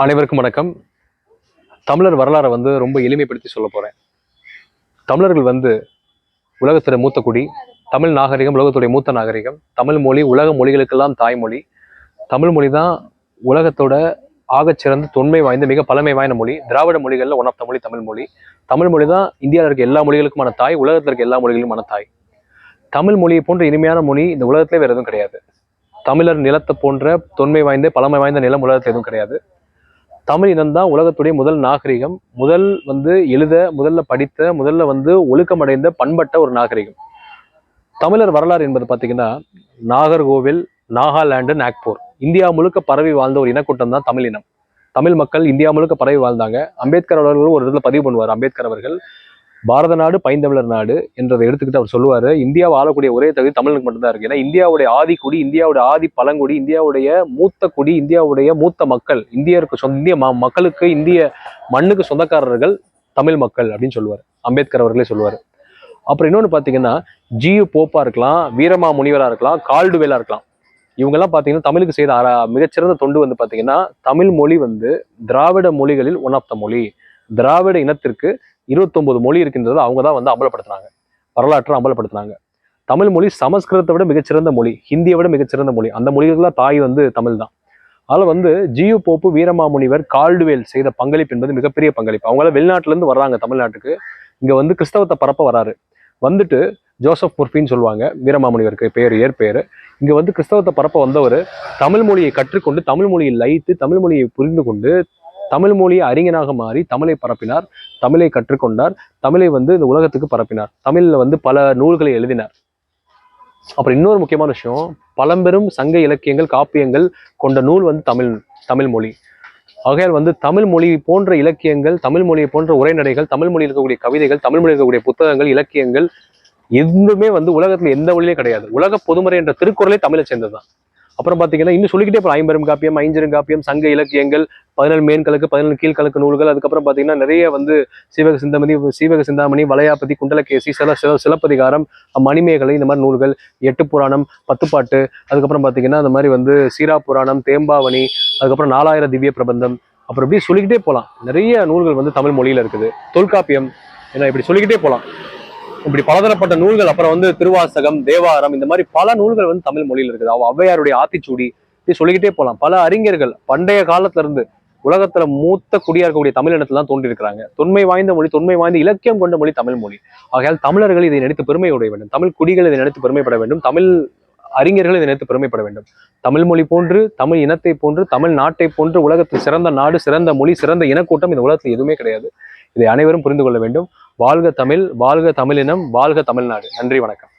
அனைவருக்கும் வணக்கம். தமிழர் வரலாறை வந்து ரொம்ப எளிமைப்படுத்தி சொல்ல போகிறேன் தமிழர்கள் வந்து உலகத்துல மூத்த குடி தமிழ் நாகரிகம் உலகத்துடைய மூத்த நாகரிகம் தமிழ் மொழி உலக மொழிகளுக்கெல்லாம் தாய்மொழி. தமிழ் மொழி தான் உலகத்தோட ஆகச்சிறந்த தொன்மை வாய்ந்த மிக பழமை வாய்ந்த மொழி. திராவிட மொழிகளில் ஒன் ஆஃப் த மொழி தமிழ் மொழி. தமிழ் மொழி தான் இந்தியாவில் இருக்க எல்லா மொழிகளுக்குமான தாய் உலகத்தில் இருக்க எல்லா மொழிகளுக்குமான தாய். தமிழ் மொழியை போன்ற இனிமையான மொழி இந்த உலகத்திலே வேறு எதுவும் கிடையாது. தமிழர் நிலத்தை போன்ற தொன்மை வாய்ந்த பழமை வாய்ந்த நிலம் உலகத்தில் எதுவும் கிடையாது. தமிழ் இனம்தான் உலகத்துடைய முதல் நாகரிகம். முதல் வந்து எழுத முதல்ல படித்த முதல்ல வந்து ஒழுக்கமடைந்த பண்பட்ட ஒரு நாகரிகம். தமிழர் வரலாறு என்பது பார்த்தீங்கன்னா நாகர்கோவில் நாகாலாந்து நாக்பூர். இந்தியா முழுக்க பரவி வாழ்ந்த ஒரு இனக்கூட்டம் தான் தமிழ் இனம். தமிழ் மக்கள் இந்தியா முழுக்க பரவி வாழ்ந்தாங்க. அம்பேத்கர் அவர்கள் ஒரு இடத்துல பதிவு பண்ணுவார் அம்பேத்கர் அவர்கள். பாரத நாடு பைந்தமிழர் நாடு என்றதை எடுத்துக்கிட்டு அவர் சொல்லுவார். இந்தியாவை ஆளக்கூடிய ஒரே தகுதி தமிழுக்கு மட்டும்தான் இருக்கு. ஏன்னா இந்தியாவுடைய ஆதி குடி இந்தியாவுடைய ஆதி பழங்குடி இந்தியாவுடைய மூத்த குடி இந்தியாவுடைய மூத்த மக்கள் இந்தியருக்கு சொந்த இந்திய மக்களுக்கு இந்திய மண்ணுக்கு சொந்தக்காரர்கள் தமிழ் மக்கள் அப்படின்னு சொல்லுவார். அம்பேத்கர் அவர்களே சொல்லுவார். அப்புறம் இன்னொன்று பார்த்தீங்கன்னா ஜியு போப்பா இருக்கலாம் வீரமா முனிவராக இருக்கலாம் கால்டுவேலாக இருக்கலாம். இவங்கெல்லாம் பார்த்தீங்கன்னா தமிழுக்கு செய்த மிகச்சிறந்த தொண்டு வந்து பார்த்தீங்கன்னா தமிழ் மொழி வந்து திராவிட மொழிகளில் ஒன் ஆஃப் த மொழி. திராவிட இனத்திற்கு இருபத்தொன்பது மொழி இருக்கின்றது அவங்க தான் வந்து அம்பலப்படுத்தினாங்க. வரலாற்றை அம்பலப்படுத்தினாங்க. தமிழ் மொழி சமஸ்கிருதத்தை விட மிகச்சிறந்த மொழி ஹிந்தியை விட மிகச்சிறந்த மொழி. அந்த மொழிகளுக்கெல்லாம் தாய் வந்து தமிழ் தான். அதில் வந்து ஜியு போப்பு வீரமாமுனிவர் கால்டுவேல் செய்த பங்களிப்பு என்பது மிகப்பெரிய பங்களிப்பு. அவங்களாம் வெளிநாட்டிலேருந்து வர்றாங்க தமிழ்நாட்டுக்கு. இங்கே வந்து கிறிஸ்தவத்தை பரப்ப வராரு. வந்துட்டு ஜோசப் முர்ஃபின்னு சொல்லுவாங்க. வீரமாமுனிவருக்கு பேர் இயற்பெயர் இங்கே வந்து கிறிஸ்தவத்தை பரப்ப வந்தவர் தமிழ் மொழியை கற்றுக்கொண்டு தமிழ் மொழியை லைத்து தமிழ் மொழியை புரிந்து கொண்டு தமிழ் மொழியை அறிஞனாக மாறி தமிழை பரப்பினார் தமிழை கற்றுக்கொண்டார் தமிழை வந்து இந்த உலகத்துக்கு பரப்பினார். தமிழ்ல வந்து பல நூல்களை எழுதினார். அப்புறம் இன்னொரு முக்கியமான விஷயம் பழம்பெரும் சங்க இலக்கியங்கள் காப்பியங்கள் கொண்ட நூல் வந்து தமிழ் தமிழ் மொழி. ஆகையால் வந்து தமிழ் மொழி போன்ற இலக்கியங்கள் தமிழ் மொழியை போன்ற உரைநடைகள் தமிழ் மொழியில் இருக்கக்கூடிய கவிதைகள் தமிழ் மொழியில் இருக்கக்கூடிய புத்தகங்கள் இலக்கியங்கள் எதுவுமே வந்து உலகத்துல எந்த மொழியிலே கிடையாது. உலக பொதுமறை என்ற திருக்குறளே தமிழை சேர்ந்தது தான் அப்புறம் பார்த்தீங்கன்னா இன்னும் சொல்லிக்கிட்டே போகலாம் ஐம்பெரும் காப்பியம் ஐஞ்சரும் காப்பியம் சங்க இலக்கியங்கள் பதினேழு மேன்கலக்கு பதினேழு கீழ்கலக்கு நூல்கள் அதுக்கப்புறம் பார்த்தீங்கன்னா நிறைய வந்து சீவக சிந்தாமணி சீவக சிந்தாமணி வளையாபதி குண்டலகேசி சில சில சிலப்பதிகாரம் மணிமேகலை இந்த மாதிரி நூல்கள் எட்டு புராணம் பத்துப்பாட்டு அதுக்கப்புறம் பார்த்தீங்கன்னா இந்த மாதிரி வந்து சீரா புராணம் தேம்பாவணி அதுக்கப்புறம் நாலாயிர திவ்ய பிரபந்தம் அப்புறம் இப்படி சொல்லிக்கிட்டே போகலாம் நிறைய நூல்கள் வந்து தமிழ் மொழியில் இருக்குது. தொல்காப்பியம் ஏன்னா இப்படி சொல்லிக்கிட்டே போகலாம் இப்படி பலதரப்பட்ட நூல்கள் அப்புறம் வந்து திருவாசகம் தேவாரம் இந்த மாதிரி பல நூல்கள் வந்து தமிழ் மொழியில் இருக்குது. அவ ஔவையாருடைய ஆத்திச்சூடி இப்படி சொல்லிக்கிட்டே போகலாம் பல அறிஞர்கள் பண்டைய காலத்துல இருந்து உலகத்துல மூத்த குடியா இருக்கக்கூடிய தமிழ் தான் தோன்றியிருக்கிறாங்க தொன்மை வாய்ந்த மொழி தொன்மை வாய்ந்த இலக்கியம் கொண்ட மொழி தமிழ் மொழி. ஆகையால் தமிழர்கள் இதை நினைத்து பெருமை உடைய வேண்டும். தமிழ் குடிகள் இதை நினைத்து பெருமைப்பட வேண்டும். தமிழ் அறிஞர்கள் இதை நினைத்து பெருமைப்பட வேண்டும். தமிழ் மொழி போன்று தமிழ் இனத்தை போன்று தமிழ் நாட்டை போன்று உலகத்தில் சிறந்த நாடு சிறந்த மொழி சிறந்த இனக்கூட்டம் இந்த உலகத்தில் எதுவுமே கிடையாது. இதை அனைவரும் புரிந்து கொள்ள வேண்டும். வாழ்க தமிழ் வாழ்க தமிழினம் வாழ்க தமிழ்நாடு. நன்றி வணக்கம்.